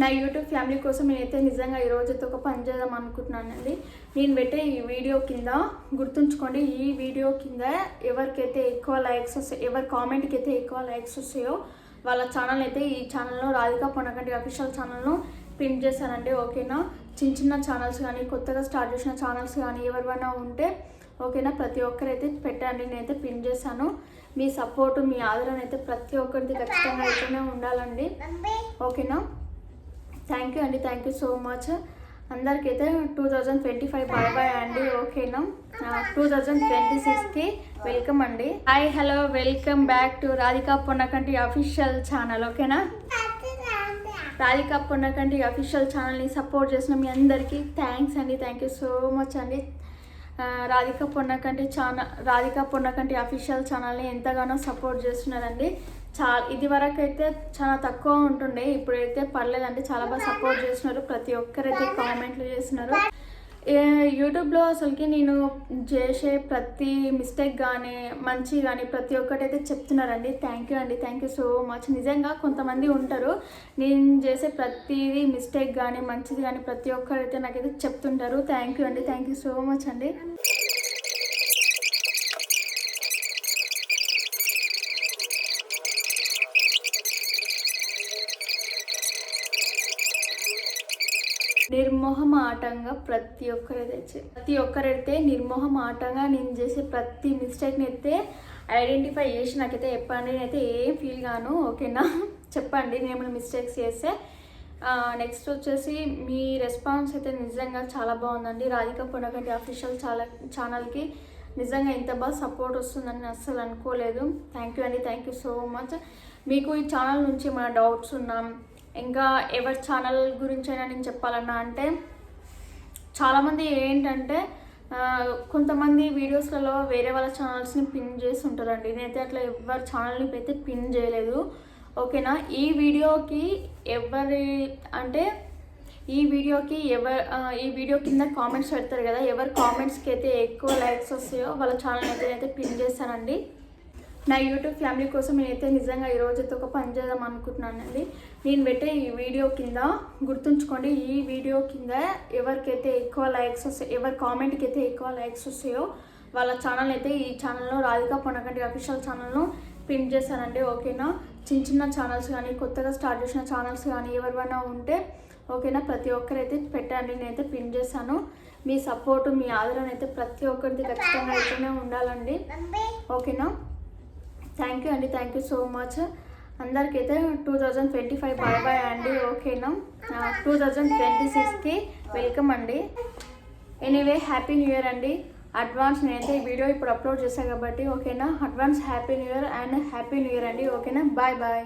నా YouTube family కోసం నేనైతే నిజంగా ఈ రోజైతే ఒక పని చేద్దాం అనుకుంటున్నానండి. నేను పెట్టే ఈ వీడియో కింద గుర్తుంచుకోండి ఈ వీడియో కింద ఎవరికైతే ఎక్కువ లైక్స్ వస్తాయి ఎవరి కామెంట్కి అయితే ఎక్కువ లైక్స్ వస్తాయో వాళ్ళ ఛానల్ అయితే ఈ ఛానల్లో రాధికా పొనకంటి అఫీషియల్ ఛానల్ను పిన్ చేశానండి ఓకేనా? చిన్న చిన్న ఛానల్స్ కానీ కొత్తగా స్టార్ట్ చేసిన ఛానల్స్ కానీ ఎవరివైనా ఉంటే ఓకేనా? ప్రతి ఒక్కరైతే పెట్టండి నేనైతే పిన్ చేశాను. మీ సపోర్ట్ మీ ఆదరణ అయితే ప్రతి ఒక్కరిది ఖచ్చితంగా అయితేనే ఉండాలండి. ఓకేనా? థ్యాంక్ యూ అండి thank you so much అందరికైతే two thousand twenty five bye bye అండి ఓకేనా టూ థౌజండ్ ట్వంటీ సిక్స్కి వెల్కమ్ అండి hi hello welcome back to Radhika Ponnakanti official channel ఓకేనా రాధికా పొన్నకంటి అఫీషియల్ ఛానల్ని సపోర్ట్ చేసిన మీ అందరికీ థ్యాంక్స్ అండి థ్యాంక్ యూ సో మచ్ అండి రాధిక పొన్నకంటి ఛానల్ రాధిక పొన్నకంటి అఫీషియల్ ఛానల్ని ఎంతగానో సపోర్ట్ చేస్తున్నారండి చా ఇది వరకు అయితే చాలా తక్కువ ఉంటుండే ఇప్పుడైతే పర్లేదండి చాలా బాగా సపోర్ట్ చేస్తున్నారు ప్రతి ఒక్కరైతే కామెంట్లు చేస్తున్నారు. యూట్యూబ్లో అసలుకి నేను చేసే ప్రతి మిస్టేక్ కానీ మంచి కానీ ప్రతి ఒక్కటి అయితే చెప్తున్నారండి. థ్యాంక్ యూ అండి. థ్యాంక్ యూ సో మచ్ నిజంగా కొంతమంది ఉంటారు నేను చేసే ప్రతిదీ మిస్టేక్ కానీ మంచిది కానీ ప్రతి ఒక్కరైతే నాకైతే చెప్తుంటారు. థ్యాంక్ యూ అండి. థ్యాంక్ యూ సో మచ్ అండి. నిర్మోహమాటంగా ప్రతి ఒక్కరైతే ప్రతి ఒక్కరైతే నిర్మోహమాటంగా నేను చేసే ప్రతి మిస్టేక్ని అయితే ఐడెంటిఫై చేసి నాకైతే చెప్పండి. నేనైతే ఏం ఫీల్ గాను ఓకేనా చెప్పండి. నేను ఏమైనా మిస్టేక్స్ చేస్తే నెక్స్ట్ వచ్చేసి మీ రెస్పాన్స్ అయితే నిజంగా చాలా బాగుందండి. రాధిక పొనగంటి అఫీషియల్ చాలా ఛానల్కి నిజంగా ఇంత బాగా సపోర్ట్ వస్తుందని అస్సలు అనుకోలేదు. థ్యాంక్ యూ అండి. థ్యాంక్ యూ సో మచ్ మీకు ఈ ఛానల్ నుంచి ఏమైనా డౌట్స్ ఉన్నాం ఇంకా ఎవరి ఛానల్ గురించి అయినా నేను చెప్పాలన్నా అంటే చాలామంది ఏంటంటే కొంతమంది వీడియోస్లలో వేరే వాళ్ళ ఛానల్స్ని పిన్ చేసి ఉంటారండి నేనైతే అట్లా ఎవరి ఛానల్ని అయితే పిన్ చేయలేదు. ఓకేనా? ఈ వీడియోకి ఎవరి అంటే ఈ వీడియోకి ఎవరు ఈ వీడియో కింద కామెంట్స్ పెడతారు కదా ఎవరి కామెంట్స్కి అయితే ఎక్కువ లైక్స్ వస్తాయో వాళ్ళ ఛానల్ అయితే నేనైతే పిన్ చేస్తానండి. నా యూట్యూబ్ ఫ్యామిలీ కోసం నేనైతే నిజంగా ఈ రోజైతే ఒక పని చేద్దాం అనుకుంటున్నానండి. నేను పెట్టే ఈ వీడియో కింద గుర్తుంచుకోండి ఈ వీడియో కింద ఎవరికైతే ఎక్కువ లైక్స్ వస్తాయి ఎవరి కామెంట్కి అయితే ఎక్కువ లైక్స్ వస్తాయో వాళ్ళ ఛానల్ అయితే ఈ ఛానల్లో రాధికా పొనకంటి అఫీషియల్ ఛానల్ను పిన్ చేశానండి ఓకేనా? చిన్న చిన్న ఛానల్స్ కానీ కొత్తగా స్టార్ట్ చేసిన ఛానల్స్ కానీ ఎవరివైనా ఉంటే ఓకేనా? ప్రతి ఒక్కరైతే పెట్టండి నేనైతే పిన్ చేశాను మీ సపోర్ట్ మీ ఆదరణ అయితే ప్రతి ఒక్కరిది ఖచ్చితంగా అయితేనే ఉండాలండి. ఓకేనా? థ్యాంక్ యూ అండి thank you so much అందరికైతే two thousand twenty five bye bye అండి ఓకేనా టూ థౌజండ్ ట్వంటీ సిక్స్కి వెల్కమ్ అండి ఎనీవే హ్యాపీ న్యూ ఇయర్ అండి అడ్వాన్స్ నేనైతే ఈ వీడియో ఇప్పుడు అప్లోడ్ చేశాను కాబట్టి ఓకేనా advance happy new year and happy new year అండి ఓకేనా బాయ్ బాయ్